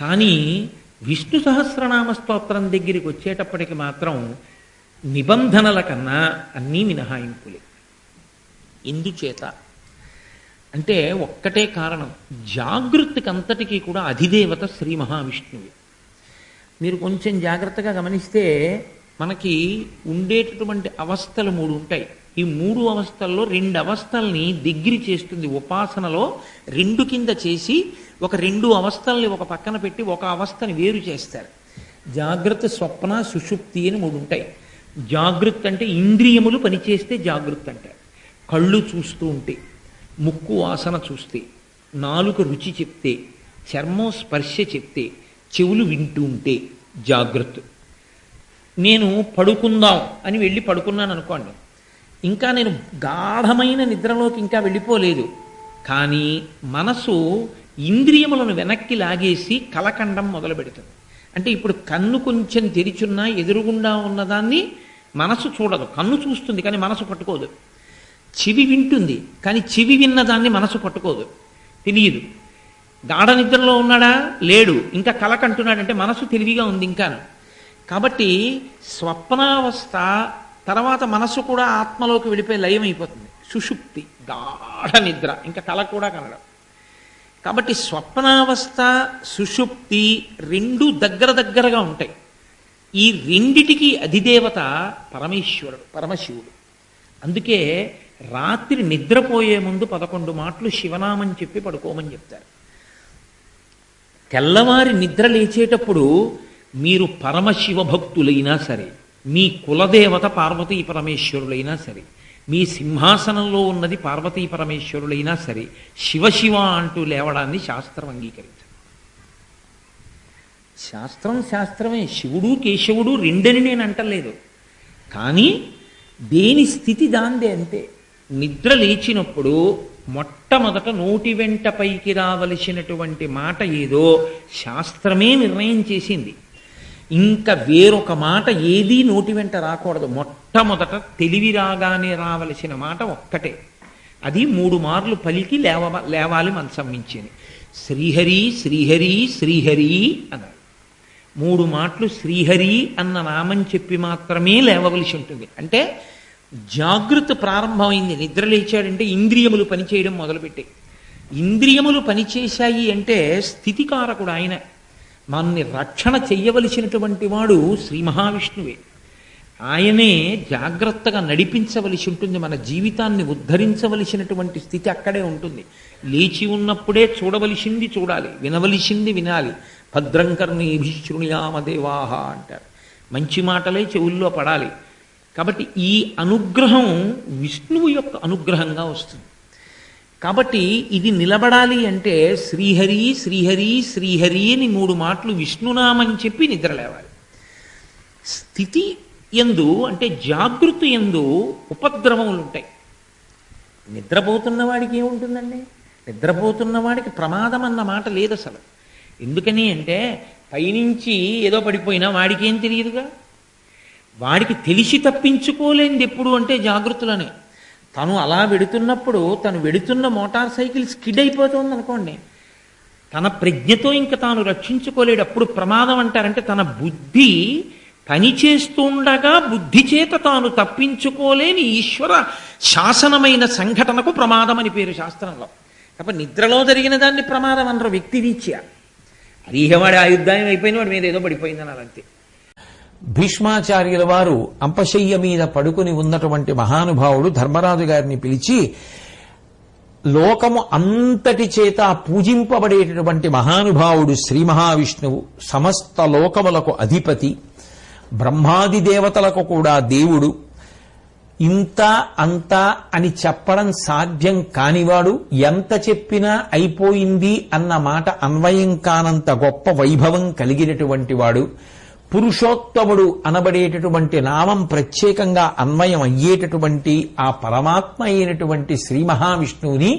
కానీ విష్ణు సహస్రనామ స్తోత్రం దగ్గరికి వచ్చేటప్పటికి మాత్రం నిబంధనల కన్నా అన్నీ మినహాయింపులే. ఎందుచేత? అంటే ఒక్కటే కారణం. జాగృతికంతటికీ కూడా అధిదేవత శ్రీ మహావిష్ణువు. మీరు కొంచెం జాగ్రత్తగా గమనిస్తే మనకి ఉండేటటువంటి అవస్థలు మూడు ఉంటాయి. ఈ మూడు అవస్థల్లో రెండు అవస్థల్ని దగ్గర చేస్తుంది. ఉపాసనలో రెండు కింద చేసి ఒక రెండు అవస్థల్ని ఒక పక్కన పెట్టి ఒక అవస్థని వేరు చేస్తారు. జాగ్రత్త స్వప్న సుషుప్తి అని మూడు ఉంటాయి. జాగృత్ అంటే ఇంద్రియములు పనిచేస్తే జాగృత్ అంటారు. కళ్ళు చూస్తూ ఉంటే ముక్కు వాసన చూస్తే నాలుక రుచి చెప్తే చర్మం స్పర్శ చెప్తే చెవులు వింటూ ఉంటే జాగ్రత్త. నేను పడుకుందాం అని వెళ్ళి పడుకున్నాను అనుకోండి. ఇంకా నేను గాఢమైన నిద్రలోకి ఇంకా వెళ్ళిపోలేదు. కానీ మనసు ఇంద్రియములను వెనక్కి లాగేసి కలకండం మొదలు పెడుతుంది. అంటే ఇప్పుడు కన్ను కొంచెం తెరిచున్నా ఎదురుగుండా ఉన్నదాన్ని మనసు చూడదు. కన్ను చూస్తుంది కానీ మనసు పట్టుకోదు. చెవి వింటుంది కానీ చెవి విన్నదాన్ని మనసు పట్టుకోదు. తెలియదు. గాఢ నిద్రలో ఉన్నాడా? లేడు. ఇంకా కలకంటున్నాడంటే మనసు తెలివిగా ఉంది ఇంకాను. కాబట్టి స్వప్నావస్థ తర్వాత మనసు కూడా ఆత్మలోకి వెళ్ళిపోయి లయం అయిపోతుంది సుషుప్తి గాఢ నిద్ర ఇంకా కళ కూడా కనడం. కాబట్టి స్వప్నావస్థ సుషుప్తి రెండు దగ్గర దగ్గరగా ఉంటాయి. ఈ రెండిటికి అధిదేవత పరమేశ్వరుడు పరమశివుడు. అందుకే రాత్రి నిద్రపోయే ముందు పదకొండు మాటలు శివనామని చెప్పి పడుకోమని చెప్తారు. తెల్లవారి నిద్ర లేచేటప్పుడు మీరు పరమశివ భక్తులైనా సరే మీ కులదేవత పార్వతీ పరమేశ్వరులైనా సరే మీ సింహాసనంలో ఉన్నది పార్వతీ పరమేశ్వరులైనా సరే శివశివ అంటూ లేవడాన్ని శాస్త్రం అంగీకరించదు. శాస్త్రం శాస్త్రమే. శివుడు కేశవుడు రెండని నేను అంటలేదు. కానీ దేని స్థితి దాందే అంతే. నిద్ర లేచినప్పుడు మొట్టమొదట నోటి వెంట పైకి రావలసినటువంటి మాట ఏదో శాస్త్రమే నిర్ణయం చేసింది. ఇంకా వేరొక మాట ఏదీ నోటి వెంట రాకూడదు. మొట్టమొదట తెలివి రాగానే రావలసిన మాట ఒక్కటే. అది మూడు మార్లు పలికి లేవ లేవాలి మనసం మించింది శ్రీహరి శ్రీహరి శ్రీహరి అన్నాడు. మూడు మాటలు శ్రీహరి అన్న నామం చెప్పి మాత్రమే లేవవలసి ఉంటుంది. అంటే జాగృత ప్రారంభమైంది. నిద్ర లేచాడంటే ఇంద్రియములు పనిచేయడం మొదలుపెట్టాయి. ఇంద్రియములు పనిచేశాయి అంటే స్థితికారకుడు ఆయన. మనని రక్షణ చెయ్యవలసినటువంటి వాడు శ్రీ మహావిష్ణువే. ఆయనే జాగ్రత్తగా నడిపించవలసి ఉంటుంది మన జీవితాన్ని ఉద్ధరించవలసినటువంటి స్థితి అక్కడే ఉంటుంది. లేచి ఉన్నప్పుడే చూడవలసింది చూడాలి వినవలసింది వినాలి. భద్రంకర్ణీభిశృణుయామ దేవాహ అంటారు. మంచి మాటలే చెవుల్లో పడాలి. కాబట్టి ఈ అనుగ్రహం విష్ణువు యొక్క అనుగ్రహంగా వస్తుంది. కాబట్టి ఇది నిలబడాలి అంటే శ్రీహరి శ్రీహరి శ్రీహరి అని మూడు మాటలు విష్ణునామని చెప్పి నిద్రలేవాలి. స్థితి ఎందు అంటే జాగృతి ఎందు ఉపద్రవములు ఉంటాయి. నిద్రపోతున్న వాడికి ఏముంటుందండి? నిద్రపోతున్న వాడికి ప్రమాదం అన్న మాట లేదు అసలు. ఎందుకని అంటే పైనుంచి ఏదో పడిపోయినా వాడికి ఏం తెలియదుగా? వాడికి తెలిసి తప్పించుకోలేనిది ఎప్పుడు అంటే జాగృతులనే. తను అలా వెడుతున్నప్పుడు తను వెడుతున్న మోటార్ సైకిల్ స్కిడ్ అయిపోతుంది అనుకోండి. తన ప్రజ్ఞతో ఇంకా తాను రక్షించుకోలేడు. అప్పుడు ప్రమాదం అంటారంటే తన బుద్ధి పనిచేస్తుండగా బుద్ధి చేత తాను తప్పించుకోలేని ఈశ్వర శాసనమైన సంఘటనకు ప్రమాదం అని పేరు శాస్త్రంలో. కాబట్టి నిద్రలో జరిగిన దాన్ని ప్రమాదం అనరు వ్యక్తి రీత్యా అది ఆయుద్ధాయం అయిపోయిన వాడి మీద ఏదో పడిపోయిందని అలా భీష్మాచార్యుల వారు అంపశయ్య మీద పడుకుని ఉన్నటువంటి మహానుభావుడు ధర్మరాజు గారిని పిలిచి లోకము అంతటి చేత పూజింపబడేటటువంటి మహానుభావుడు శ్రీ మహావిష్ణువు సమస్త లోకములకు అధిపతి బ్రహ్మాది దేవతలకు కూడా దేవుడు. ఇంత అంత అని చెప్పడం సాధ్యం కానివాడు ఎంత చెప్పినా అయిపోయింది అన్న మాట అన్వయం కానంత గొప్ప వైభవం కలిగినటువంటి వాడు. పురుషోత్తముడు అనబడేటటువంటి నామం ప్రత్యేకంగా అన్వయం అయ్యేటటువంటి ఆ పరమాత్మ అయినటువంటి శ్రీ మహావిష్ణువుని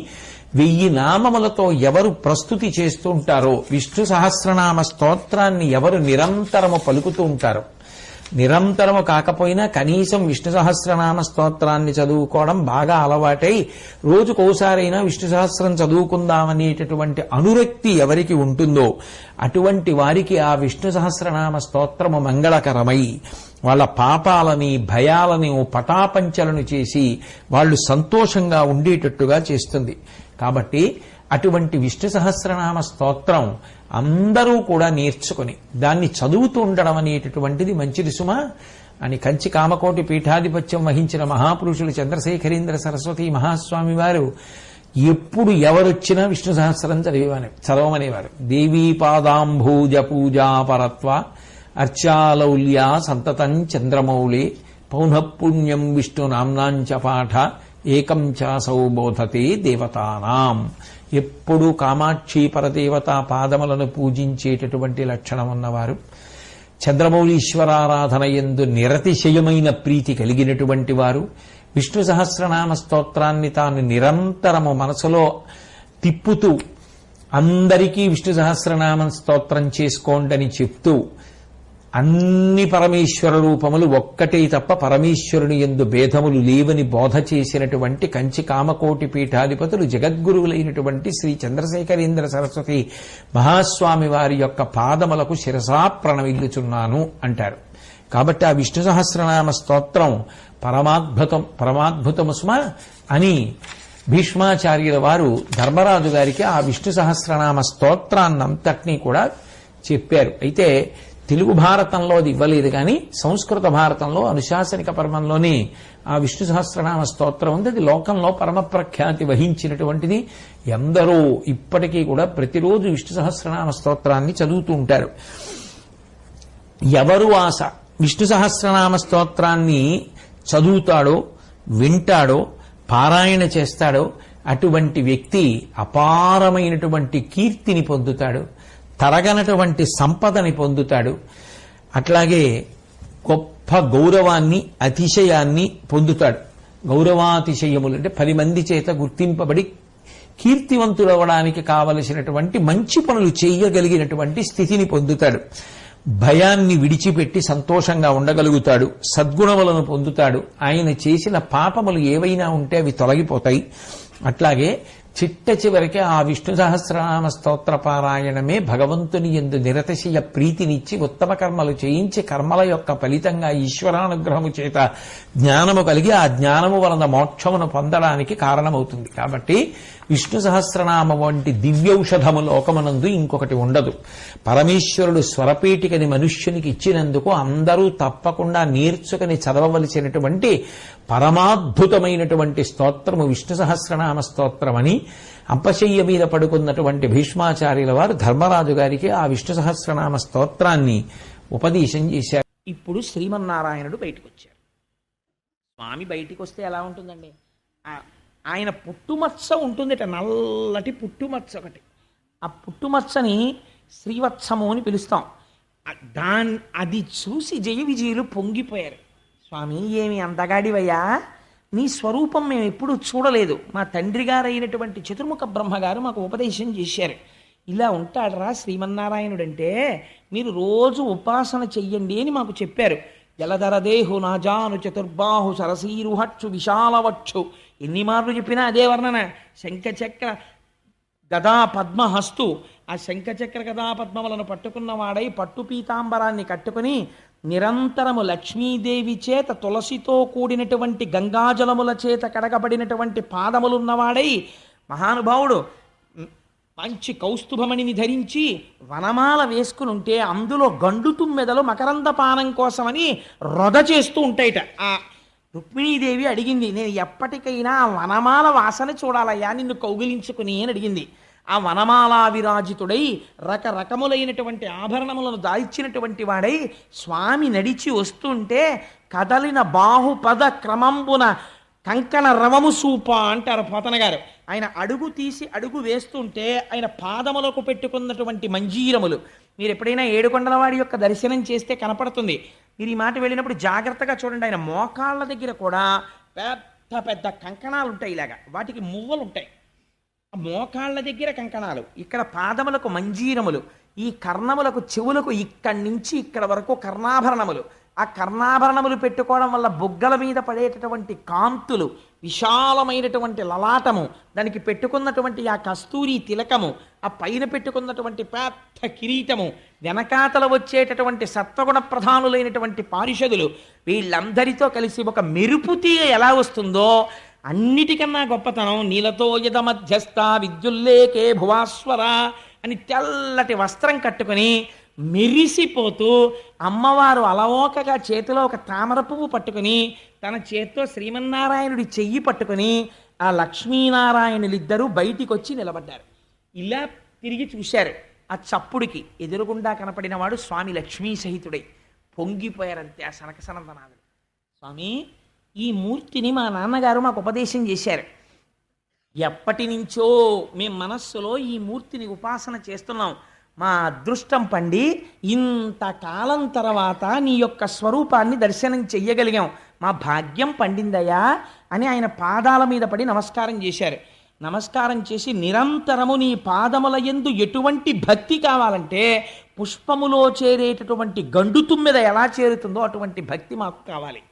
వెయ్యి నామములతో ఎవరు ప్రస్తుతి చేస్తుంటారో విష్ణు సహస్రనామ స్తోత్రాన్ని ఎవరు నిరంతరము పలుకుతూ ఉంటారో నిరంతరము కాకపోయినా కనీసం విష్ణు సహస్రనామ స్తోత్రాన్ని చదువుకోవడం బాగా అలవాటై రోజుకోసారైనా విష్ణు సహస్రం చదువుకుందామనేటటువంటి అనురక్తి ఎవరికి ఉంటుందో అటువంటి వారికి ఆ విష్ణు సహస్రనామ స్తోత్రము మంగళకరమై వాళ్ళ పాపాలని భయాలని పటాపంచలను చేసి వాళ్ళు సంతోషంగా ఉండేటట్టుగా చేస్తుంది. కాబట్టి అటువంటి విష్ణు సహస్రనామ స్తోత్రం అందరూ కూడా నేర్చుకుని దాన్ని చదువుతూ ఉండడం అనేటటువంటిది మంచిది సుమా. అని కంచి కామకోటి పీఠాధిపత్యం వహించిన మహాపురుషులు చంద్రశేఖరేంద్ర సరస్వతి మహాస్వామి వారు ఎప్పుడు ఎవరొచ్చినా విష్ణు సహస్రం చదివేవారు చదవమనేవారు. దేవీ పాదాంభూజ పూజా పరత్వ అర్చాలౌల్య సంతతం చంద్రమౌళి పౌనఃపుణ్యం విష్ణు నామ్నాంచ పాఠ ఏకం చాసౌ బోధతే దేవతానాం. ఎప్పుడు కామాక్షి పరదేవత పాదములను పూజించేటటువంటి లక్షణం ఉన్నవారు. చంద్రమౌళీశ్వరారాధన ఎందు నిరతిశయమైన ప్రీతి కలిగినటువంటి వారు. విష్ణు సహస్రనామ స్తోత్రాన్ని తాను నిరంతరము మనసులో తిప్పుతూ అందరికీ విష్ణు సహస్రనామ స్తోత్రం చేసుకోండని చెప్తూ అన్ని పరమేశ్వర రూపములు ఒక్కటే తప్ప పరమేశ్వరుని ఎందు భేదములు లేవని బోధ చేసినటువంటి కంచి కామకోటి పీఠాధిపతులు జగద్గురువులైనటువంటి శ్రీ చంద్రశేఖరేంద్ర సరస్వతి మహాస్వామి వారి యొక్క పాదములకు శిరసా ప్రణమిల్లుచున్నాను అంటారు. కాబట్టి ఆ విష్ణు సహస్రనామ స్తోత్రం పరమాద్భుతం పరమాద్భుతము స్మ అని భీష్మాచార్యుల వారు ధర్మరాజు గారికి ఆ విష్ణు సహస్రనామ స్తోత్రాన్నంతటినీ కూడా చెప్పారు. అయితే తెలుగు భారతంలో అది ఇవ్వలేదు కానీ సంస్కృత భారతంలో అనుశాసనిక పర్వంలోని ఆ విష్ణు సహస్రనామ స్తోత్రం ఉంది. అది లోకంలో పరమ ప్రఖ్యాతి వహించినటువంటిది. ఎందరో ఇప్పటికీ కూడా ప్రతిరోజు విష్ణు సహస్రనామ స్తోత్రాన్ని చదువుతూ ఉంటారు. ఎవరు ఆశ విష్ణు సహస్రనామ స్తోత్రాన్ని చదువుతాడో వింటాడో పారాయణ చేస్తాడో అటువంటి వ్యక్తి అపారమైనటువంటి కీర్తిని పొందుతాడు. తరగనటువంటి సంపదని పొందుతాడు. అట్లాగే గొప్ప గౌరవాన్ని అతిశయాన్ని పొందుతాడు. గౌరవాతిశయములు అంటే పది మంది చేత గుర్తింపబడి కీర్తివంతులవడానికి కావలసినటువంటి మంచి పనులు చేయగలిగినటువంటి స్థితిని పొందుతాడు. భయాన్ని విడిచిపెట్టి సంతోషంగా ఉండగలుగుతాడు. సద్గుణములను పొందుతాడు. ఆయన చేసిన పాపములు ఏవైనా ఉంటే అవి తొలగిపోతాయి. అట్లాగే చిట్ట చివరికి ఆ విష్ణు సహస్రనామ స్తోత్ర పారాయణమే భగవంతుని ఎందు నిరతశయ ప్రీతినిచ్చి ఉత్తమ కర్మలు చేయించి కర్మల యొక్క ఫలితంగా ఈశ్వరానుగ్రహము చేత జ్ఞానము కలిగి ఆ జ్ఞానము వలన మోక్షమును పొందడానికి కారణమవుతుంది. కాబట్టి విష్ణు సహస్రనామ వంటి దివ్యౌషధము లోకమునందు ఇంకొకటి ఉండదు. పరమేశ్వరుడు స్వరపీఠికని మనుష్యునికి ఇచ్చినందుకు అందరూ తప్పకుండా నేర్చుకుని చదవవలసినటువంటి పరమాద్భుతమైనటువంటి స్తోత్రము విష్ణు సహస్రనామ స్తోత్రమని అంపశయ్య మీద పడుకున్నటువంటి భీష్మాచార్యుల వారు ధర్మరాజు గారికి ఆ విష్ణు సహస్రనామ స్తోత్రాన్ని ఉపదేశం చేశారు. ఇప్పుడు శ్రీమన్నారాయణుడు బయటకు వచ్చారు స్వామి బయటికి వస్తే ఎలా ఉంటుందండి? ఆ- ఆయన పుట్టుమచ్చ ఉంటుందిట నల్లటి పుట్టుమచ్చ ఒకటి. ఆ పుట్టుమచ్చని శ్రీవత్సము అని పిలుస్తాం. దాన్ అది చూసి జయ విజయులు పొంగిపోయారు. స్వామి ఏమి అందగాడివయ్యా నీ స్వరూపం మేము ఎప్పుడూ చూడలేదు. మా తండ్రి గారైనటువంటి చతుర్ముఖ బ్రహ్మగారు మాకు ఉపదేశం చేశారు. ఇలా ఉంటాడరా శ్రీమన్నారాయణుడంటే మీరు రోజు ఉపాసన చెయ్యండి అని మాకు చెప్పారు. జలధరదేహు నాజాను చతుర్బాహు సరసీరుహక్షు విశాలవచ్చు. ఎన్ని మార్లు చెప్పినా అదే వర్ణన. శంఖచక్ర గదా పద్మహస్తు. ఆ శంఖచక్ర గదా పద్మములను పట్టుకున్నవాడై పట్టు పీతాంబరాన్ని కట్టుకుని నిరంతరము లక్ష్మీదేవి చేత తులసితో కూడినటువంటి గంగాజలముల చేత కడగబడినటువంటి పాదములున్నవాడై మహానుభావుడు మంచి కౌస్తుభమణిని ధరించి వనమాల వేసుకుని ఉంటే అందులో గండు తుమ్మెదలు మకరంద పానం కోసమని రొద చేస్తూ ఉంటాయిట. ఆ రుక్మిణీదేవి అడిగింది నేను ఎప్పటికైనా వనమాల వాసన చూడాలయ్యా నిన్ను కౌగిలించుకుని అని అడిగింది. ఆ వనమాలా విరాజితుడై రకరకములైనటువంటి ఆభరణములను దాల్చినటువంటి వాడై స్వామి నడిచి వస్తుంటే కదలిన బాహుపద క్రమంబున కంకణ రవము సూప అంటారు పోతన గారు. ఆయన అడుగు తీసి అడుగు వేస్తుంటే ఆయన పాదములకు పెట్టుకున్నటువంటి మంజీరములు. మీరు ఎప్పుడైనా ఏడుకొండలవాడి యొక్క దర్శనం చేస్తే కనపడుతుంది. మీరు ఈ మాట వెళ్ళినప్పుడు జాగ్రత్తగా చూడండి. ఆయన మోకాళ్ళ దగ్గర కూడా పెద్ద పెద్ద కంకణాలు ఉంటాయి ఇలాగా. వాటికి మువ్వలు ఉంటాయి మోకాళ్ళ దగ్గర కంకణాలు ఇక్కడ పాదములకు మంజీరములు ఈ కర్ణములకు చెవులకు ఇక్కడి నుంచి ఇక్కడ వరకు కర్ణాభరణములు. ఆ కర్ణాభరణములు పెట్టుకోవడం వల్ల బుగ్గల మీద పడేటటువంటి కాంతులు విశాలమైనటువంటి లలాటము దానికి పెట్టుకున్నటువంటి ఆ కస్తూరి తిలకము ఆ పైన పెట్టుకున్నటువంటి పెద్ద కిరీటము వెనకాతల వచ్చేటటువంటి సత్వగుణ ప్రధానులైనటువంటి పారిషదులు వీళ్ళందరితో కలిసి ఒక మెరుపు తీగ ఎలా వస్తుందో అన్నిటికన్నా గొప్పతనం నీలతో యద మధ్యస్థ విద్యుల్లేకే భువాస్వర అని తెల్లటి వస్త్రం కట్టుకొని మెరిసిపోతూ అమ్మవారు అలవోకగా చేతిలో ఒక తామర పువ్వు పట్టుకుని తన చేత్తో శ్రీమన్నారాయణుడి చెయ్యి పట్టుకుని ఆ లక్ష్మీనారాయణులిద్దరూ బయటికి వచ్చి నిలబడ్డారు. ఇలా తిరిగి చూశారు. ఆ చప్పుడికి ఎదురుగుండా కనపడిన వాడు స్వామి లక్ష్మీ సహితుడై పొంగిపోయారంతే ఆ సనక సనందనాథుడు. స్వామి ఈ మూర్తిని మా నాన్నగారు మాకు ఉపదేశం చేశారు. ఎప్పటి నుంచో మేము మనస్సులో ఈ మూర్తిని ఉపాసన చేస్తున్నాం. మా అదృష్టం పండి ఇంతకాలం తర్వాత నీ యొక్క స్వరూపాన్ని దర్శనం చెయ్యగలిగాం. మా భాగ్యం పండిందయ్యా అని ఆయన పాదాల మీద పడి నమస్కారం చేశారు. నమస్కారం చేసి నిరంతరము నీ పాదముల ఎందు ఎటువంటి భక్తి కావాలంటే పుష్పములో చేరేటటువంటి గండుతుమ్మిద ఎలా చేరుతుందో అటువంటి భక్తి మాకు కావాలి.